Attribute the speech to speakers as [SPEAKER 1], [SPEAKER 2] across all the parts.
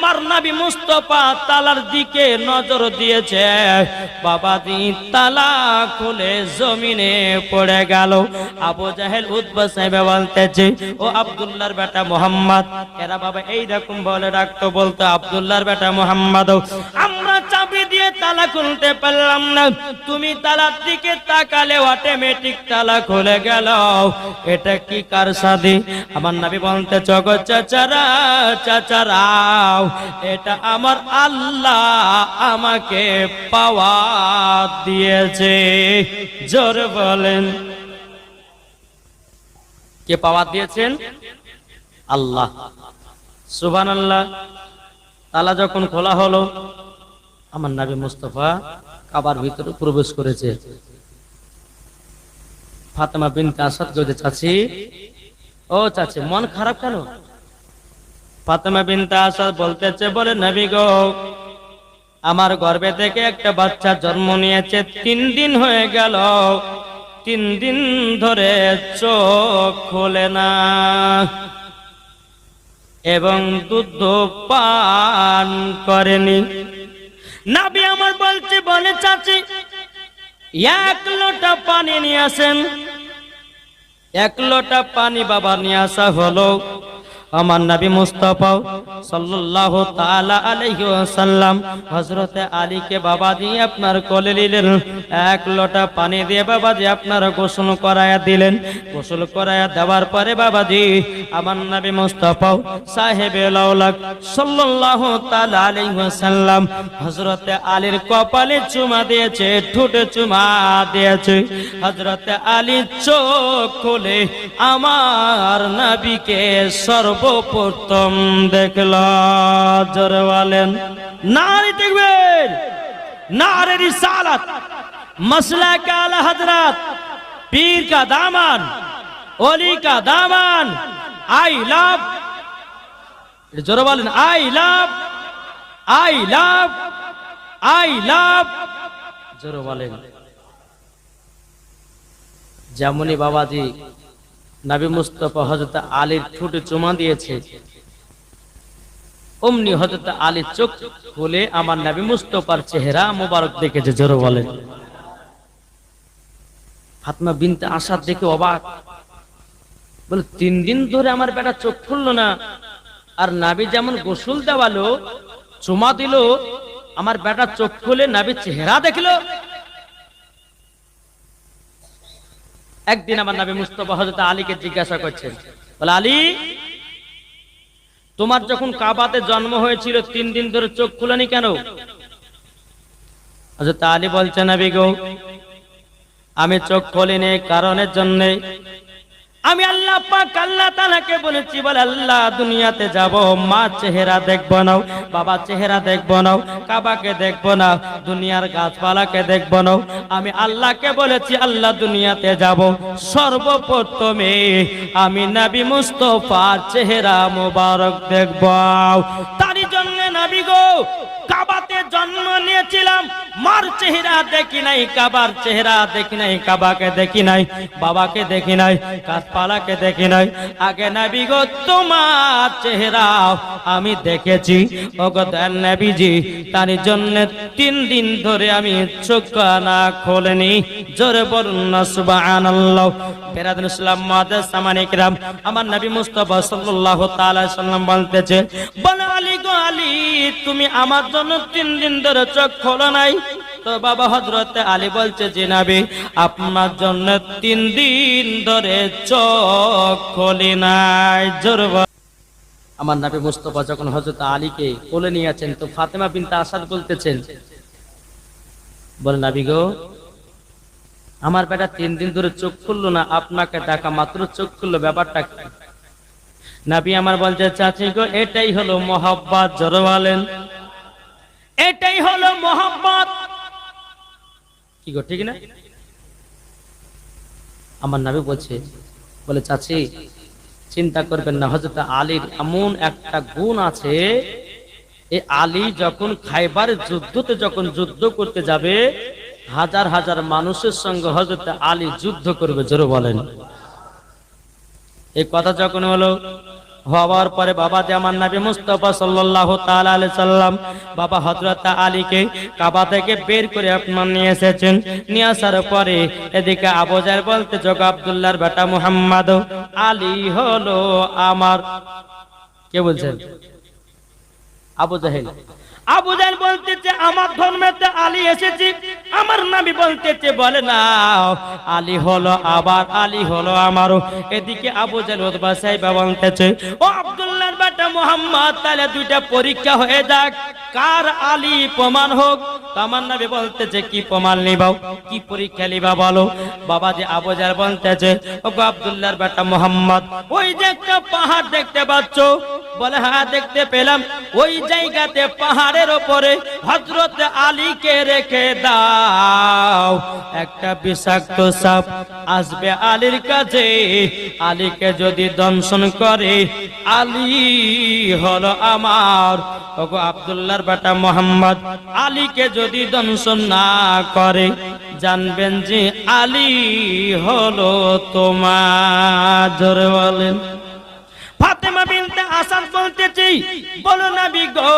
[SPEAKER 1] আমার নাবি মুস্তফা তালার দিকে নজর দিয়েছে। বাবাজি তালা খুলে জমিনে পড়ে গেল। আবু জাহেল উদ্বা সাহেব বলতেছে, ও আবদুল্লার বেটা মোহাম্মদ। এরা বাবা এইরকম বলে ডাকতো, বলতো, আবদুল্লাহর বেটা মোহাম্মদ। তালা খুলতে পারলাম না। তুমি তালার দিকে তাকালে অটোমেটিক তালা খুলে গেল। এটা কি কার সাদি আমার নাবি বলতে, জগৎ চাচারা চাচারাও এটা আমার আল্লাহ আমাকে পাওয়া দিয়েছে। জোর বলেন। কে পাওয়া দিয়েছেন? আল্লাহ। সুবান আল্লাহ তালা যখন খোলা হলো আমার নাবি মুস্তফা কাবার ভিতরে প্রবেশ করেছে। ফাতেমা বিন আসাদ গজে চাচি, ও চাচি, মন খারাপ কেন? ফাতেমা বিন আসাদ বলতেছে, বলে, নবী গো, আমার গর্ভে থেকে একটা বাচ্চা জন্ম নিয়েছে, তিন দিন হয়ে গেল, তিন দিন ধরে চোখ খোলে না। এবং দুধ পান করেনি। নাবি আমার বলছে, বলে চাচি, এক লোটা পানি নিয়ে আসেন। এক লোটা পানি বাবা নিয়ে আসা হলো। আমার নবী মুস্তাফা সাল্লাল্লাহু তাআলা আলাইহি ওয়াসাল্লাম হযরতে আলীকে বাবা দিয়ে আপনার কোলে নিলেন, এক লোটা পানি দিয়ে বাবাজি আপনার গোসল করায়া দিলেন। গোসল করায়া দেওয়ার পরে বাবাজি আমার নবী মুস্তাফা সাহেবে লাউলাক সাল্লাল্লাহু তাআলা আলাইহি ওয়াসাল্লাম হযরতে আলীর কপালে চুমা দিয়েছে, ঠোঁটে চুমা দিয়েছে। হযরতে আলী চোখ খুলে আমার নবীকে সর্বপ্রথম দেখল জোরে বলেন নারী দেখবেন, নারী সালাত মসলা কাল হজরত পীর কা দামান অলি কা দামান, আই লাভ। জোরে বলেন I love I love I love. জোরে বলেন যেমনই বাবাজি নাবি মুস্তফা হজরত আলীর ঠোঁটে চুমা দিয়েছে। অমনি হজরত আলী চোখ খুলে আমার নাবি মুস্তফার চেহারা মোবারক দেখেছে, জোরে বলেন। ফাতমা বিনতে আসাদ দেখে অবাক। বলে, তিন দিন ধরে আমার বেটা চোখ খুললো না। আর নাবি যেমন গোসল দেওয়ালো, চুমা দিল, আমার বেটা চোখ খুলে নাবির চেহারা দেখল। একদিন আমার নাবি মুস্তফা হজরত আলীকে জিজ্ঞাসা করছেন, বলে, আলী, তোমার যখন কাবাতে জন্ম হয়েছিল তিন দিন ধরে চোখ খুলেনি কেন? হজরত আলী বলছেন নাবি গো, আমি চোখ খুলিনি কারণের জন্য আমি আল্লাহ পাক আল্লাহ তাআলাকে বলেছি, বলে আল্লাহ দুনিয়াতে যাব, মা চেহারা দেখব না, বাবা চেহারা দেখব না, কাবাকে দেখব না, দুনিয়ার গাছপালাকে দেখব না। আমি আল্লাহকে বলেছি, আল্লাহ দুনিয়াতে যাব। সর্বপ্রথমে আমি নবী মুস্তফার চেহারা মোবারক দেখব। তারই জন্য নবী গো, কাবাতে জন্ম নিয়েছিলাম। মার চেহারা দেখি নাই, কাবার চেহারা দেখি নাই, কাবাকে দেখি নাই, বাবাকে দেখি নাই, গাছপালাকে দেখি নাই। আগে নবী গো, তোমার চেহারা আমি দেখেছি। ওগদান নবীজি, তার জন্য তিন দিন ধরে আমি চোখ না খোলেনি। জোরে বলুন, সুবহানাল্লাহ। বেরাদুল ইসলাম মাদাস আমার নবী মুস্তাফা সাল্লাল্লাহু তাআলা সাল্লাম বলতেছে, বলে আলী গো আলী, তুমি আমার জন্য তিন দিন ধরে চোখ খোলো নাই। তো বাবা হজরত আলী বলছে যে নাবি, আপনার জন্য তিন দিন ধরে চোখ খোলি নাই, জোর আমার নাবি মুস্তফা যখন হজরত আলীকে কোলে নিয়েছেন তো ফাতেমা বিনতে আসাদ বলতেছেন, বলে, নাবি গো, আমার বেটা তিন দিন ধরে চোখ খুললো না, আপনাকে ডাকা মাত্র চোখ খুললো, ব্যাপারটা নাবি আমার বলছে, চাচি গো, এটাই হলো মোহাব্বত বলেন। এটাই হলো মোহাম্মত কি গো ঠিক না আমার নাবি বলছে, বলে, চাচি, চিন্তা করবেন না হজরত আলীর এমন একটা গুণ আছে এই আলী যখন খাইবার যুদ্ধতে যখন যুদ্ধ করতে যাবে, হাজার হাজার মানুষের সঙ্গে হজরত আলী যুদ্ধ করবে, জোরে বলেন। এই কথা যখন হলো হওয়ার পরে বাবা যে আমার নবী মুস্তফা সাল্লাল্লাহু তাআলা সাল্লাম বাবা হযরত আলীকে কাবা থেকে বের করে আপনার নিয়ে এসেছেন। নিয়ে আসার পরে এদিকে আবু জাহেল বলতে, যোগ আব্দুল্লাহর বেটা মুহাম্মদ, আলী হলো আমার কে বলছেন আবু জাহেল। আবু জাহেল বলতেছে, আমার ধর্মেতে আলী এসেছি আমার নাবি বলতেছে, বলে না। আলী হলো আবার, আলী হলো আমারও। এদিকে আবু সাহেব বলতেছে, ও আব্দুল্লাহর বেটা মোহাম্মদ, তাহলে দুইটা পরীক্ষা হয়ে যাক। কার আলী প্রমাণ হোক? আমার নামে বলতেছে, কি প্রমাণ নিবাও কি পরীক্ষা নিবা বলো? বাবা যে আবু জাহেল বলতেছে ও আব্দুল্লাহর বেটা মোহাম্মদ, ওই যে একটা পাহাড় দেখতে পাচ্ছ বলে হ্যাঁ দেখতে পেলাম। ওই জায়গাতে পাহাড়ের ওপরে হজরত আলীকে রেখে দাও। একটা বিষাক্ত সাপ আসবে আলীর কাছে। আলীকে যদি দংশন করে, আলী হলো আমার। ওগো আব্দুল্লাহর বেটা মোহাম্মদ, আলীকে যদি দংশন না করে, জানবেন যে আলী হলো তোমার। জোরে বলেন। ফাতেমা আসাদ বলতেছি, বলো না গো,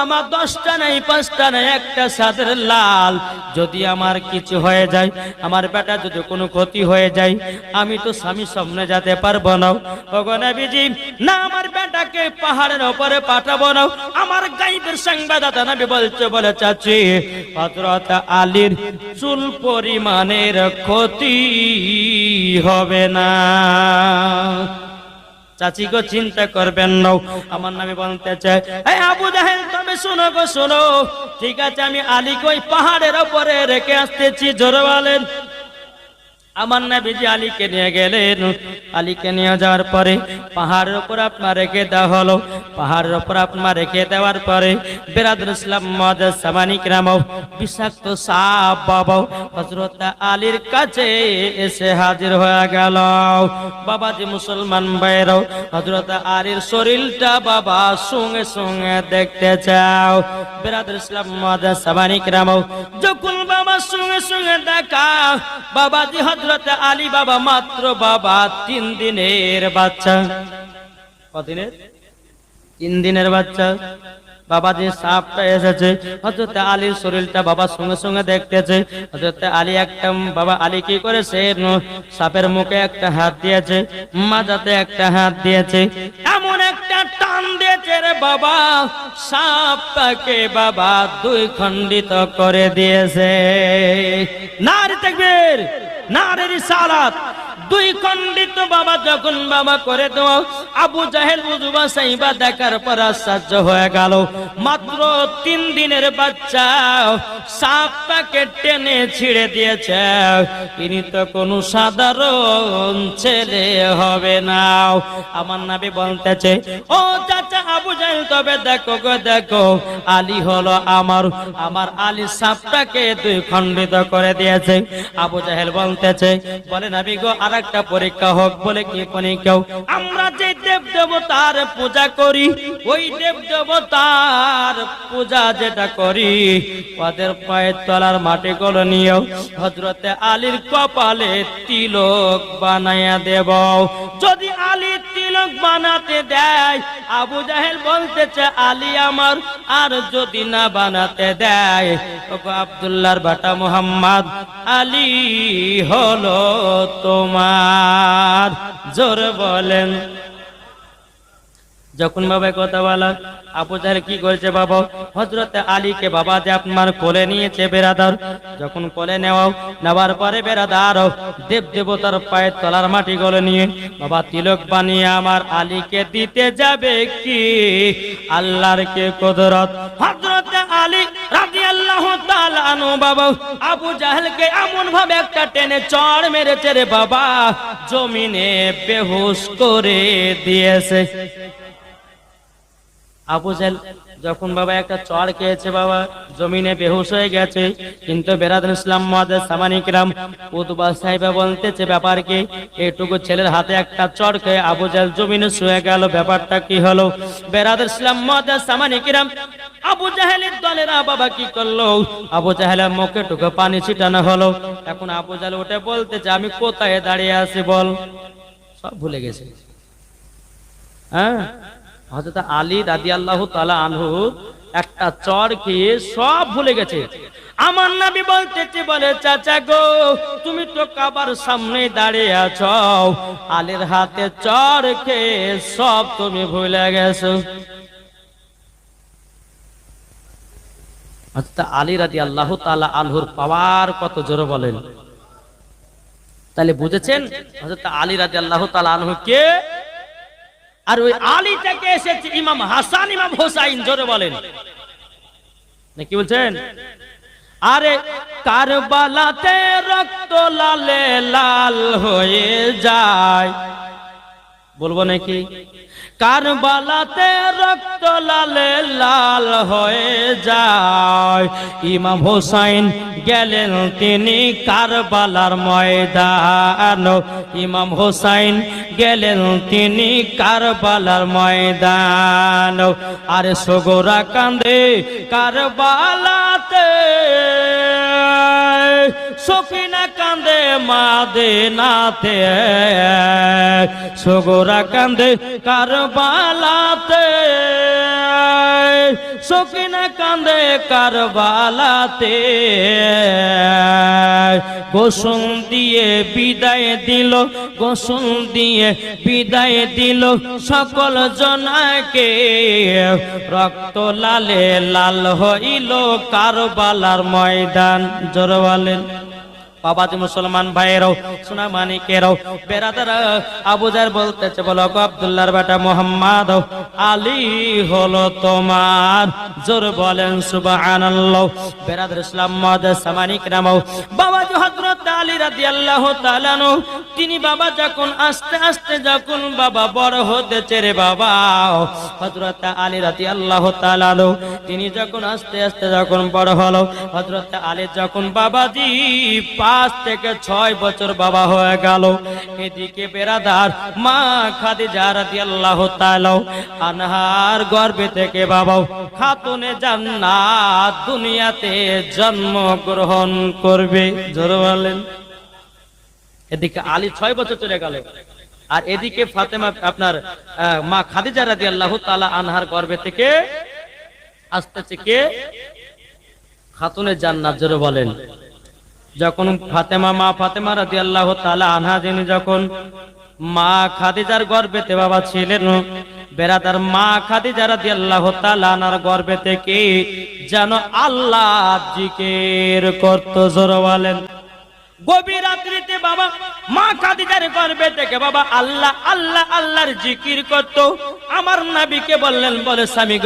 [SPEAKER 1] আমার দশটা নাই, পাঁচটা নাই, একটা সাদের লাল। যদি আমার কিছু হয়ে যায়, আমার বেটা যদি কোনো ক্ষতি হয়ে যায়, আমি তো স্বামী সামনে যেতে পারব না। ওগো নবীজি, না আমার বেটাকে পাহাড়ের ওপরে পাঠাবো না। আমার গাইবের সংবাদদাতা নবী বলছে, বলে চাচি, হযরত আলীর চুল পরিমাণের ক্ষতি হবে না। চাচি গো চিন্তা করবেন না। আমার নামে বলতে চাই এই আবু জাহেল, তুমি শোনো গো, শোনো। ঠিক আছে, আমি আলীকে ওই পাহাড়ের ওপরে রেখে আসতেছি জোরে বলেন আমার নবীজি আলীকে নিয়ে গেলেন। আলীকে নিয়ে যাওয়ার পরে পাহাড়ের উপর আপনার রেখে দেওয়া হলো। পাহাড়ের উপর আপনার রেখে দেওয়ার পরে বেরাদুল ইসলাম মদ সামানিক রাম বিষাক্ত সাপ বাবা হজরত আলীর কাছে এসে হাজির হয়ে গেল। বাবাজি মুসলমান ভাইরাও হজরত আলীর শরীরটা বাবা সঙ্গে সঙ্গে দেখতে চাও। বেরাদুল ইসলাম মদ সামানিক রাম যখন বাবা সঙ্গে সঙ্গে দেখা। বাবাজি হজরত আলী বাবা মাত্র বাবা, তিন দিনের বাচ্চা। কদিনের? তিন দিনের বাচ্চা। বাবা যে সাপটা এসেছে। হজরত আলীর শরীরটা বাবা সঙ্গে সঙ্গে দেখতেছে। হজরত আলী একটা, বাবা আলী কি করেছে? সাপের মুখে একটা হাত দিয়েছে, মাজাতে একটা হাত দিয়েছে। এমন একটা টান দিয়েছে রে বাবা, সাপটাকে বাবা দুই খণ্ডিত করে দিয়েছে। নারী দেখবেন নারীর সালাত দুই খণ্ডিত বাবা যখন বাবা করে দেওয়া, আবু জাহেল উজুবা সাইবা দেখার পর আশ্চর্য হয়ে গেল। মাত্র তিন দিনের বাচ্চা, সাপটাকে টেনে ছিঁড়ে দিয়েছে। তিনি তো কোনো সাধারণ ছেলে হবে না। আমার নাবি বলতেছে, ও চাচা আবু জাহেল, তবে দেখো গো, দেখো, আলী হলো আমার। আমার আলী সাপটাকে দুই খণ্ডিত করে দিয়েছে। আবু জাহেল বলতেছে, বলে নাবি গো আর একটা পরীক্ষা হোক বলে কি কেউ। আমরা যে দেব দেবতার পূজা করি, ওই দেব দেবতার পূজা যেটা করি, ওদের পায়ের তলার মাটি গুলো নিয়েও হজরতে আলীর কপালে তিলক বানাইয়া দেব। যদি আলী তিলক বানাতে দেয়। আবু জাহেল বলতেছে, আলী আমার, আর যদি না বানাতে দেয়? ওগো বাটা মোহাম্মদ, আলী হলো তোমার। জোর বলেন যখন বাবা কথা বলা আপু জাহেল কি করেছে বাবা? হজরতে আলীকে বাবা যে আপনার কোলে নিয়েছে বেরাদার যখন কোলে নেওয়াও, নেওয়ার পরে বেরাদার দেব দেবতার পায়ের তলার মাটি গলে নিয়ে, বাবা, তিলক বানিয়ে আমার আলীকে দিতে যাবে কি? আল্লাহর কে কদরত? হজরতে আলী রাদিয়াল্লাহু তাআলা আনহু, বাবা, আবু জাহেলকে এমন ভাবে একটা টেনে চড় মেরেছে রে বাবা, জমিনে বেহুশ করে দিয়েছে। আবু জেল যখন বাবা একটা চর খেয়েছে, বাবা জমিনে বেহুশ হয়ে গেছে। কিন্তু বেরাদুল ইসলাম মহাদেব সামানিকরাম উদ্বা সাহেবা বলতেছে ব্যাপারকে, এটুকু ছেলের হাতে একটা চর খেয়ে আবু জেল জমিনে শুয়ে গেল, ব্যাপারটা কি হলো? বেরাদুল ইসলাম মহাদেব সামানিকরাম আবু জাহেলের দলেরা বাবা কি করল? আবু জাহেলের মুখে টুকু পানি ছিটানো হলো। এখন আবু জাহেল উঠে বলতেছে, আমি কোথায় দাঁড়িয়ে আছি বল? সব ভুলে গেছে। হ্যাঁ? হযরত আলী রাদিয়াল্লাহু তাআলা আনহু একটা চর খেয়ে সব ভুলে গেছে। আমার নবী বলতেছে, বলে, চাচা গো, তুমি তো কাবার সামনে দাঁড়িয়ে আছো। আলীর হাতে চর খেয়ে সব তুমি ভুলে গেছো। আলী রাদিয়াল্লাহু তাআলা আনহুর পাওয়ার কত জোরে বলেন। তাহলে বুঝেছেন? হযরত আলী রাদিয়াল্লাহু তাআলা আনহু কে? আর ওই আলী থেকে এসেছে ইমাম হাসান, ইমাম হোসাইন, জোরে বলেন। কি বলছেন? আরে কারবালাতে রক্ত লালে লাল হয়ে যায়। বলব নাকি? কারবালাতে রক্ত লালে লাল হয়ে যায়। ইমাম হোসাইন গেলেন তিনি কারবালার ময়দান। ইমাম হোসাইন গেলেন তিনি কারবালার ময়দান। আরে সগোরা কান্দে কারবালাতে। সকিনা কান্দে মাদে নাতে সগোরা কান্দে কারবালাতে, সকিনা কান্দে কারবালাতে। গোসল দিয়ে বিদায় দিল, গোসল দিয়ে বিদায় দিল সকল জনাকে। রক্ত লালে লাল হইল কারবালার ময়দান জোর বলেন বাবাজি মুসলমান ভাইয়েরাও সোনা মানিকেরাও বেরাদারা আবুজার বলতেছে, বলো গো আব্দুল্লাহর বেটা মোহাম্মদ, আলী হলো তোমার, জোর বলেন সুবহানাল্লাহ। বেরাদার ইসলাম মদ সামানিক নামাও বাবাজি হযরত আলী রাদিয়াল্লাহু তাআলা তিনি বাবা যখন আস্তে আস্তে যখন বাবা বড় হতেছে রে বাবা, হযরত আলী রাদিয়াল্লাহু তাআলা তিনি যখন আস্তে আস্তে যখন বড় হলো, হযরত আলী যখন বাবাজি পাঁচ থেকে ছয় বছর বাবা হয়ে গেল। এদিকে বেরাদার মা খাদিজা রাদিয়াল্লাহু তাআলা আনহার গর্ভে থেকে বাবা খাতুনে জান্নাত দুনিয়াতে জন্ম গ্রহণ করবে। জোর এদিকে আলী ছয় বছর চলে গেল। আর এদিকে ফাতেমা আপনার মা খাদিজা রাদিয়াল্লাহু তাআলা আনহার গর্ভে থেকে আসতেছে কে? খাতুনে জান্নাত, জোরে বলেন। যখন ফাতেমা, মা ফাতেমা রাজি আল্লাহ তালা আনহা যিনি যখন মা খাদিজার গর্বেতে বাবা ছিলেন, বেরাদার মা খাদিজা রাজি আল্লাহ তালা আনার গর্বে থেকে যেন আল্লাহ জিকের করত জোর বলেন। গভীর রাত্রিতে বাবা মা আল্লাহ আল্লাহ, আল্লাহর জিকির করত। আমার নাবিকে বললেন, বলে স্বামী